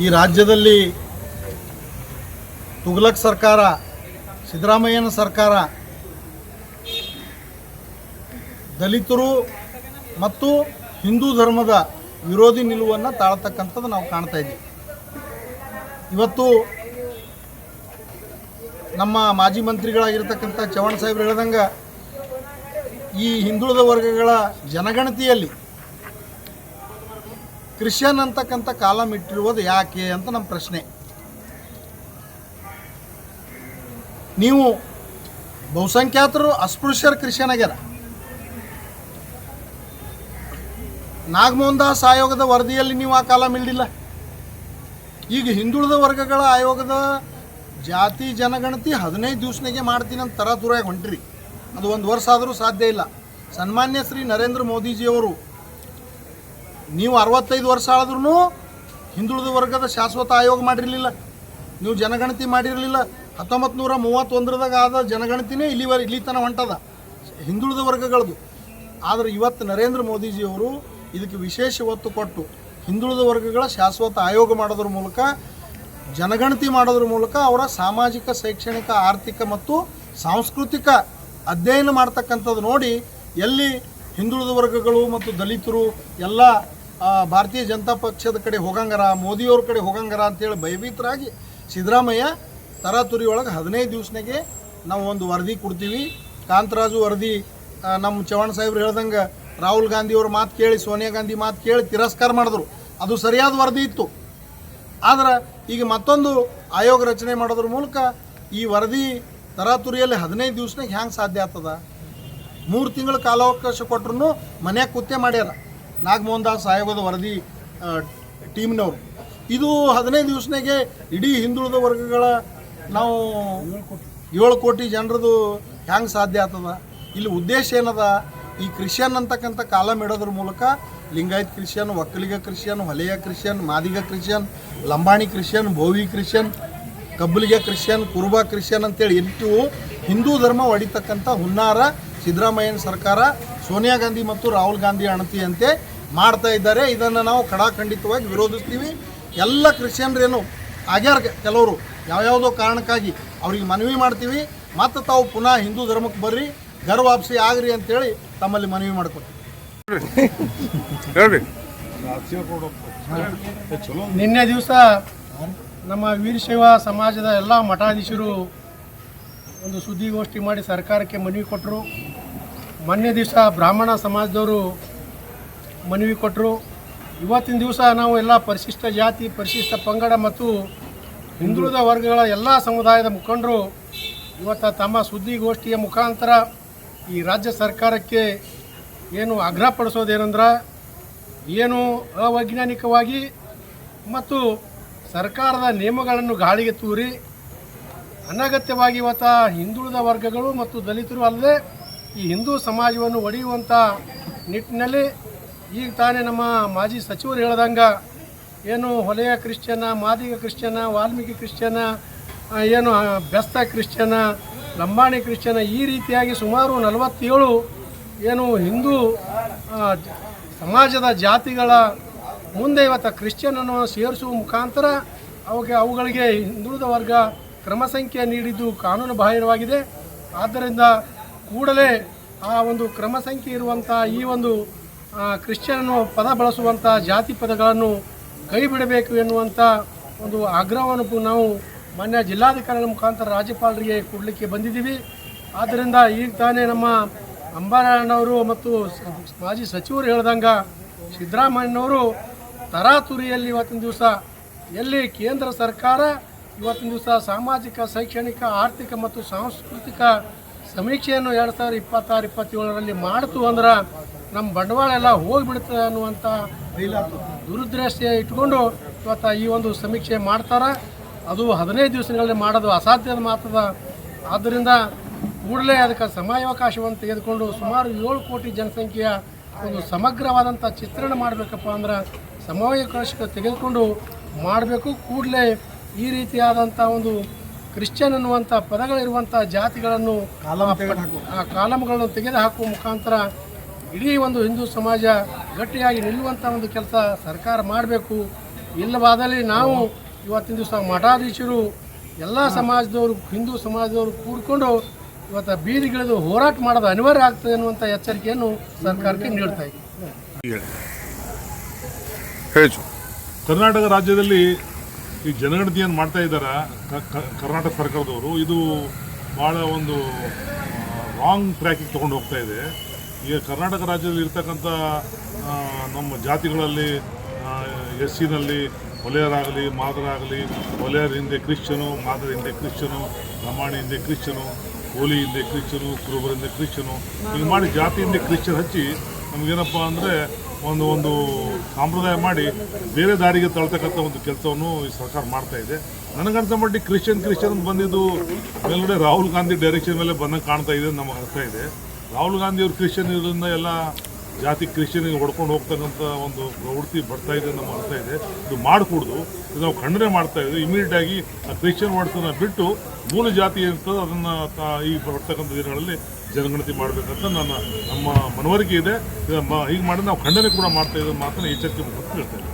ಈ ರಾಜ್ಯದಲ್ಲಿ ತುಗ್ಲಕ್ ಸರ್ಕಾರ, ಸಿದ್ದರಾಮಯ್ಯನ ಸರ್ಕಾರ, ದಲಿತರು ಮತ್ತು ಹಿಂದೂ ಧರ್ಮದ ವಿರೋಧಿ ನಿಲುವನ್ನು ತಾಳ್ತಕ್ಕಂಥದ್ದು ನಾವು ಕಾಣ್ತಾ ಇದ್ದೀವಿ. ಇವತ್ತು ನಮ್ಮ ಮಾಜಿ ಮಂತ್ರಿಗಳಾಗಿರ್ತಕ್ಕಂಥ ಚವ್ಹಾಣ್ ಸಾಹೇಬ್ರು ಹೇಳ್ದಂಗೆ ಈ ಹಿಂದುಳಿದ ವರ್ಗಗಳ ಜನಗಣತಿಯಲ್ಲಿ ಕ್ರಿಶ್ಚಿಯನ್ ಅಂತಕ್ಕಂಥ ಕಾಲಂ ಇಟ್ಟಿರುವುದು ಯಾಕೆ ಅಂತ ನಮ್ಮ ಪ್ರಶ್ನೆ. ನೀವು ಬಹುಸಂಖ್ಯಾತರು ಅಸ್ಪೃಶ್ಯರು ಕ್ರಿಶ್ಚಿಯನ್ ಆಗ್ಯಾರ. ನಾಗಮೋಹನ್ ದಾಸ್ ಆಯೋಗದ ವರದಿಯಲ್ಲಿ ನೀವು ಆ ಕಾಲಂ ಇಲ್ಲ ಈಗ ಹಿಂದುಳಿದ ವರ್ಗಗಳ ಆಯೋಗದ ಜಾತಿ, ಜನಗಣತಿ ಹದಿನೈದು ದಿವಸನಿಗೆ ಮಾಡ್ತೀನಿ ಅಂತ ತರಾತುರಾಗಿ ಹೊಂಟ್ರಿ. ಅದು ಒಂದು ವರ್ಷ ಆದರೂ ಸಾಧ್ಯ ಇಲ್ಲ. ಸನ್ಮಾನ್ಯ ಶ್ರೀ ನರೇಂದ್ರ ಮೋದಿಜಿಯವರು ನೀವು ಅರವತ್ತೈದು ವರ್ಷ ಆದ್ರೂ ಹಿಂದುಳಿದ ವರ್ಗದ ಶಾಶ್ವತ ಆಯೋಗ ಮಾಡಿರಲಿಲ್ಲ. ನೀವು ಜನಗಣತಿ ಮಾಡಿರಲಿಲ್ಲ. ಹತ್ತೊಂಬತ್ತು ನೂರ ಮೂವತ್ತೊಂದರದಾಗ ಆದ ಜನಗಣತಿನೇ ಇಲ್ಲಿವರೆ ಇಲ್ಲಿ ತನಕ ಹೊಂಟದ. ಹಿಂದುಳಿದ ವರ್ಗಗಳದು. ಆದರೆ ಇವತ್ತು ನರೇಂದ್ರ ಮೋದಿಜಿಯವರು ಇದಕ್ಕೆ ವಿಶೇಷ ಒತ್ತು ಕೊಟ್ಟು ಹಿಂದುಳಿದ ವರ್ಗಗಳ ಶಾಶ್ವತ ಆಯೋಗ ಮಾಡೋದ್ರ ಮೂಲಕ, ಜನಗಣತಿ ಮಾಡೋದ್ರ ಮೂಲಕ ಅವರ ಸಾಮಾಜಿಕ, ಶೈಕ್ಷಣಿಕ, ಆರ್ಥಿಕ ಮತ್ತು ಸಾಂಸ್ಕೃತಿಕ ಅಧ್ಯಯನ ಮಾಡ್ತಕ್ಕಂಥದ್ದು ನೋಡಿ ಎಲ್ಲಿ ಹಿಂದುಳಿದ ವರ್ಗಗಳು ಮತ್ತು ದಲಿತರು ಎಲ್ಲ ಭಾರತೀಯ ಜನತಾ ಪಕ್ಷದ ಕಡೆ ಹೋಗಂಗಾರ, ಮೋದಿಯವ್ರ ಕಡೆ ಹೋಗಂಗಾರ ಅಂತೇಳಿ ಭಯಭೀತರಾಗಿ ಸಿದ್ದರಾಮಯ್ಯ ತರಾತುರಿ ಒಳಗೆ ಹದಿನೈದು ದಿವ್ಸನಾಗೆ ನಾವು ಒಂದು ವರದಿ ಕೊಡ್ತೀವಿ. ಕಾಂತರಾಜು ವರದಿ ನಮ್ಮ ಚವಾಣ್ ಸಾಹೇಬ್ರು ಹೇಳ್ದಂಗೆ ರಾಹುಲ್ ಗಾಂಧಿಯವ್ರ ಮಾತು ಕೇಳಿ, ಸೋನಿಯಾ ಗಾಂಧಿ ಮಾತು ಕೇಳಿ ತಿರಸ್ಕಾರ ಮಾಡಿದ್ರು. ಅದು ಸರಿಯಾದ ವರದಿ ಇತ್ತು. ಆದ್ರೆ ಈಗ ಮತ್ತೊಂದು ಆಯೋಗ ರಚನೆ ಮಾಡೋದ್ರ ಮೂಲಕ ಈ ವರದಿ ತರಾತುರಿಯಲ್ಲಿ ಹದಿನೈದು ದಿವ್ಸನಾಗ ಹ್ಯಾಂಗೆ ಸಾಧ್ಯ ಆಗ್ತದ? ಮೂರು ತಿಂಗಳ ಕಾಲಾವಕಾಶ ಕೊಟ್ರು ಮನ್ಯಾಗ ಕುತ್ತೆ ಮಾಡ್ಯಾರ. ನಾಗಮೋಹನ್ ದಾಸ್ ಆಯೋಗದ ವರದಿ ಟೀಮ್ನವರು. ಇದು ಹದಿನೈದು ದಿವಸನಾಗೆ ಇಡೀ ಹಿಂದುಳಿದ ವರ್ಗಗಳ ನಾವು ಏಳು ಕೋಟಿ ಜನರದು ಹ್ಯಾಂಗೆ ಸಾಧ್ಯ ಆಗ್ತದ? ಇಲ್ಲಿ ಉದ್ದೇಶ ಏನದ? ಈ ಕ್ರಿಶ್ಚಿಯನ್ ಅಂತಕ್ಕಂಥ ಕಾಲಂ ಇಡೋದ್ರ ಮೂಲಕ Lingayat Christian Vokkaliga Christian Holeya Christian Madiga Christian Lambani Christian Bhovi Christian Kabbaliga Christian Kuruba Christian ಅಂತೇಳಿ ಎಂಟು ಹಿಂದೂ ಧರ್ಮ ಒಡಿತಕ್ಕಂಥ ಹುನ್ನಾರ ಸಿದ್ದರಾಮಯ್ಯನ ಸರ್ಕಾರ, ಸೋನಿಯಾ ಗಾಂಧಿ ಮತ್ತು ರಾಹುಲ್ ಗಾಂಧಿ ಅಣತಿಯಂತೆ ಮಾಡ್ತಾ ಇದ್ದಾರೆ. ಇದನ್ನು ನಾವು ಖಡಾಖಂಡಿತವಾಗಿ ವಿರೋಧಿಸ್ತೀವಿ. ಎಲ್ಲ ಕ್ರಿಶ್ಚಿಯನ್ರೇನು, ಆಗ್ಯಾರ ಕೆಲವರು, ಯಾವ್ಯಾವುದೋ ಕಾರಣಕ್ಕಾಗಿ ಅವ್ರಿಗೆ ಮನವಿ ಮಾಡ್ತೀವಿ. ಮತ್ತು ತಾವು ಪುನಃ ಹಿಂದೂ ಧರ್ಮಕ್ಕೆ ಬರ್ರಿ ಗರ್ ವಾಪಸಿ ಆಗ್ರಿ ಅಂತೇಳಿ ತಮ್ಮಲ್ಲಿ ಮನವಿ ಮಾಡ್ಕೊತೀವಿ. ನಿನ್ನೆ ದಿವಸ ನಮ್ಮ ವೀರಶೈವ ಸಮಾಜದ ಎಲ್ಲ ಮಠಾಧೀಶರು ಒಂದು ಸುದ್ದಿಗೋಷ್ಠಿ ಮಾಡಿ ಸರ್ಕಾರಕ್ಕೆ ಮನವಿ ಕೊಟ್ಟರು ಮೊನ್ನೆ ದಿವಸ ಬ್ರಾಹ್ಮಣ ಸಮಾಜದವರು ಮನವಿ ಕೊಟ್ಟರು ಇವತ್ತಿನ ದಿವಸ ನಾವು ಎಲ್ಲ ಪರಿಶಿಷ್ಟ ಜಾತಿ, ಪರಿಶಿಷ್ಟ ಪಂಗಡ ಮತ್ತು ಹಿಂದುಳಿದ ವರ್ಗಗಳ ಎಲ್ಲ ಸಮುದಾಯದ ಮುಖಂಡರು ಇವತ್ತು ತಮ್ಮ ಸುದ್ದಿಗೋಷ್ಠಿಯ ಮುಖಾಂತರ ಈ ರಾಜ್ಯ ಸರ್ಕಾರಕ್ಕೆ ಏನು ಆಗ್ರಹಪಡಿಸೋದೇನೆಂದ್ರೆ ಏನು ಅವೈಜ್ಞಾನಿಕವಾಗಿ ಮತ್ತು ಸರ್ಕಾರದ ನಿಯಮಗಳನ್ನು ಗಾಳಿಗೆ ತೂರಿ, ಅನಗತ್ಯವಾಗಿ ಇವತ್ತು ಹಿಂದುಳಿದ ವರ್ಗಗಳು ಮತ್ತು ದಲಿತರು ಅಲ್ಲದೆ ಈ ಹಿಂದೂ ಸಮಾಜವನ್ನು ಒಡೆಯುವಂಥ ನಿಟ್ಟಿನಲ್ಲಿ ಈಗ ತಾನೇ ನಮ್ಮ ಮಾಜಿ ಸಚಿವರು ಹೇಳ್ದಂಗೆ ಏನು ಹೊಲೆಯ ಕ್ರಿಶ್ಚಿಯನ, ಮಾದಿಗ ಕ್ರಿಶ್ಚಿಯನ, ವಾಲ್ಮೀಕಿ ಕ್ರಿಶ್ಚಿಯನ ಏನು ಬೆಸ್ತ ಕ್ರಿಶ್ಚಿಯನ, ಲಂಬಾಣಿ ಕ್ರಿಶ್ಚಿಯನ ಈ ರೀತಿಯಾಗಿ ಸುಮಾರು ನಲವತ್ತೇಳು ಏನು ಹಿಂದೂ ಸಮಾಜದ ಜಾತಿಗಳ ಮುಂದೆ ಇವತ್ತು ಕ್ರಿಶ್ಚಿಯನನ್ನು ಸೇರಿಸುವ ಮುಖಾಂತರ ಅವಕ್ಕೆ ಅವುಗಳಿಗೆ ಹಿಂದುಳಿದ ವರ್ಗ ಕ್ರಮ ಸಂಖ್ಯೆ ನೀಡಿದ್ದು ಕಾನೂನು ಬಾಹಿರವಾಗಿದೆ. ಆದ್ದರಿಂದ ಕೂಡಲೇ ಆ ಒಂದು ಕ್ರಮ ಸಂಖ್ಯೆ ಇರುವಂಥ ಈ ಒಂದು ಕ್ರಿಶ್ಚಿಯನ್ ಪದ ಬಳಸುವಂಥ ಜಾತಿ ಪದಗಳನ್ನು ಕೈ ಬಿಡಬೇಕು ಎನ್ನುವಂಥ ಒಂದು ಆಗ್ರಹವನ್ನು ನಾವು ಮಾನ್ಯ ಜಿಲ್ಲಾಧಿಕಾರಿಗಳ ಮುಖಾಂತರ ರಾಜ್ಯಪಾಲರಿಗೆ ಕೊಡಲಿಕ್ಕೆ ಬಂದಿದ್ದೀವಿ. ಆದ್ದರಿಂದ ಈಗ ತಾನೇ ನಮ್ಮ ಅಂಬಾರಣ್ಣವರು ಮತ್ತು ಮಾಜಿ ಸಚಿವರು ಹೇಳ್ದಂಗೆ ಸಿದ್ದರಾಮಯ್ಯನವರು ತರಾತುರಿಯಲ್ಲಿ ಇವತ್ತಿನ ದಿವಸ, ಎಲ್ಲಿ ಕೇಂದ್ರ ಸರ್ಕಾರ ಇವತ್ತಿನ ದಿವಸ ಸಾಮಾಜಿಕ, ಶೈಕ್ಷಣಿಕ, ಆರ್ಥಿಕ ಮತ್ತು ಸಾಂಸ್ಕೃತಿಕ ಸಮೀಕ್ಷೆಯನ್ನು ಎರಡು ಸಾವಿರದ ಇಪ್ಪತ್ತಾರು, ಇಪ್ಪತ್ತೇಳರಲ್ಲಿ ಮಾಡ್ತು ಅಂದ್ರೆ ನಮ್ಮ ಬಂಡವಾಳ ಎಲ್ಲ ಹೋಗಿಬಿಡುತ್ತೆ ಅನ್ನುವಂಥ ದುರುದ್ದೇಶ ಇಟ್ಕೊಂಡು ಇವತ್ತು ಈ ಒಂದು ಸಮೀಕ್ಷೆ ಮಾಡ್ತಾರೆ. ಅದು ಹದಿನೈದು ದಿವಸಗಳಲ್ಲಿ ಮಾಡೋದು ಅಸಾಧ್ಯದ ಮಾತದ. ಆದ್ದರಿಂದ ಕೂಡಲೇ ಅದಕ್ಕೆ ಸಮಯಾವಕಾಶವನ್ನು ತೆಗೆದುಕೊಂಡು ಸುಮಾರು ಏಳು ಕೋಟಿ ಜನಸಂಖ್ಯೆಯ ಒಂದು ಸಮಗ್ರವಾದಂಥ ಚಿತ್ರಣ ಮಾಡಬೇಕಪ್ಪ ಅಂದ್ರೆ ಸಮಯಾವಕಾಶ ತೆಗೆದುಕೊಂಡು ಮಾಡಬೇಕು. ಕೂಡಲೇ ಈ ರೀತಿಯಾದಂಥ ಒಂದು ಕ್ರಿಶ್ಚಿಯನ್ ಅನ್ನುವಂಥ ಪದಗಳಿರುವಂಥ ಜಾತಿಗಳನ್ನು ಆ ಕಾಲಮ್ಗಳನ್ನು ತೆಗೆದು ಹಾಕುವ ಮುಖಾಂತರ ಇಡೀ ಒಂದು ಹಿಂದೂ ಸಮಾಜ ಗಟ್ಟಿಯಾಗಿ ನಿಲ್ಲುವಂಥ ಒಂದು ಕೆಲಸ ಸರ್ಕಾರ ಮಾಡಬೇಕು. ಇಲ್ಲವಾದಲ್ಲಿ ನಾವು ಇವತ್ತಿನ ದಿವಸ ಮಠಾಧೀಶರು ಎಲ್ಲ ಸಮಾಜದವರು ಹಿಂದೂ ಸಮಾಜದವರು ಕೂಡಿಕೊಂಡು ಇವತ್ತು ಬೀದಿಗಿಳಿದು ಹೋರಾಟ ಮಾಡೋದು ಅನಿವಾರ್ಯ ಆಗ್ತದೆ ಅನ್ನುವಂಥ ಎಚ್ಚರಿಕೆಯನ್ನು ಸರ್ಕಾರಕ್ಕೆ ನೀಡ್ತಾ ಇದ್ದೀವಿ ಕರ್ನಾಟಕ ರಾಜ್ಯದಲ್ಲಿ ಈ ಜನಗಣತಿಯನ್ನು ಮಾಡ್ತಾ ಇದ್ದಾರೆ ಕರ್ನಾಟಕ ಸರ್ಕಾರದವರು? ಇದು ಭಾಳ ಒಂದು ರಾಂಗ್ ಟ್ರ್ಯಾಕಿಗೆ ತೊಗೊಂಡು ಹೋಗ್ತಾ ಇದೆ. ಈಗ ಕರ್ನಾಟಕ ರಾಜ್ಯದಲ್ಲಿ ಇರ್ತಕ್ಕಂಥ ನಮ್ಮ ಜಾತಿಗಳಲ್ಲಿ ಎಸ್ ಸಿನಲ್ಲಿ ಒಲೆಯರಾಗಲಿ, ಮಾದರಾಗಲಿ ಒಲೆಯರ್ ಹಿಂದೆ ಕ್ರಿಶ್ಚನು ಮಾದರ ಹಿಂದೆ ಕ್ರಿಶ್ಚನು ರಮಾಣಿ ಹಿಂದೆ ಕ್ರಿಶ್ಚನು ಹೋಲಿ ಹಿಂದೆ ಕ್ರಿಶ್ಚನು ಕುರುಬರ ಹಿಂದೆ ಕ್ರಿಶ್ಚನು ಹಿಂಗೆ ಮಾಡಿ ಜಾತಿ ಹಿಂದೆ ಕ್ರಿಶ್ಚನ್ ಹಚ್ಚಿ ನಮಗೇನಪ್ಪ ಅಂದರೆ ಒಂದು ಒಂದು ಸಾಂಪ್ರದಾಯ ಮಾಡಿ ಬೇರೆ ದಾರಿಗೆ ತಳ್ತಕ್ಕಂಥ ಒಂದು ಕೆಲಸವನ್ನು ಈ ಸರ್ಕಾರ ಮಾಡ್ತಾ ಇದೆ. ನನಗಂತ ಮಟ್ಟಿಗೆ ಕ್ರಿಶ್ಚಿಯನ್ ಕ್ರಿಶ್ಚಿಯನ್ ಬಂದಿದ್ದು ಮೇಲ್ಗಡೆ ರಾಹುಲ್ ಗಾಂಧಿ ಡೈರೆಕ್ಷನ್ ಮೇಲೆ ಬಂದಂಗೆ ಕಾಣ್ತಾ ಇದೆ ನಮಗೆ ಅರ್ಥ ಇದೆ. ರಾಹುಲ್ ಗಾಂಧಿ ಅವರು ಕ್ರಿಶ್ಚಿಯನ್ ಇರೋದ್ರಿಂದ ಎಲ್ಲ ಜಾತಿ ಕ್ರಿಶ್ಚಿಯನ್ಗೆ ಹೊಡ್ಕೊಂಡು ಹೋಗ್ತಕ್ಕಂಥ ಒಂದು ಪ್ರವೃತ್ತಿ ಬರ್ತಾ ಇದೆ ನಮಗೆ ಅರ್ಥ ಇದೆ. ಇದು ಮಾಡಕೂಡ್ದು. ಇದು ನಾವು ಖಂಡನೆ ಮಾಡ್ತಾ ಇದ್ದೀವಿ. ಇಮಿಡಿಯೇಟ್ ಆಗಿ ಆ ಕ್ರಿಶ್ಚಿಯನ್ ವರ್ಡ್ಸನ್ನ ಬಿಟ್ಟು ಮೂಲ ಜಾತಿ ಏನಿರ್ತದೆ ಅದನ್ನು ಈ ಬರ್ತಕ್ಕಂಥ ದಿನಗಳಲ್ಲಿ ಜನಗಣತಿ ಮಾಡಬೇಕಂತ ನನ್ನ, ನಮ್ಮ ಮನವರಿಕೆ ಇದೆ. ಹೀಗೆ ಮಾಡಿ ನಾವು ಖಂಡನೆ ಕೂಡ ಮಾಡ್ತಾ ಇದ್ದೀವಿ ಮಾತ್ರ ಎಚ್ಚರಿಕೆ ಹೇಳ್ತಾ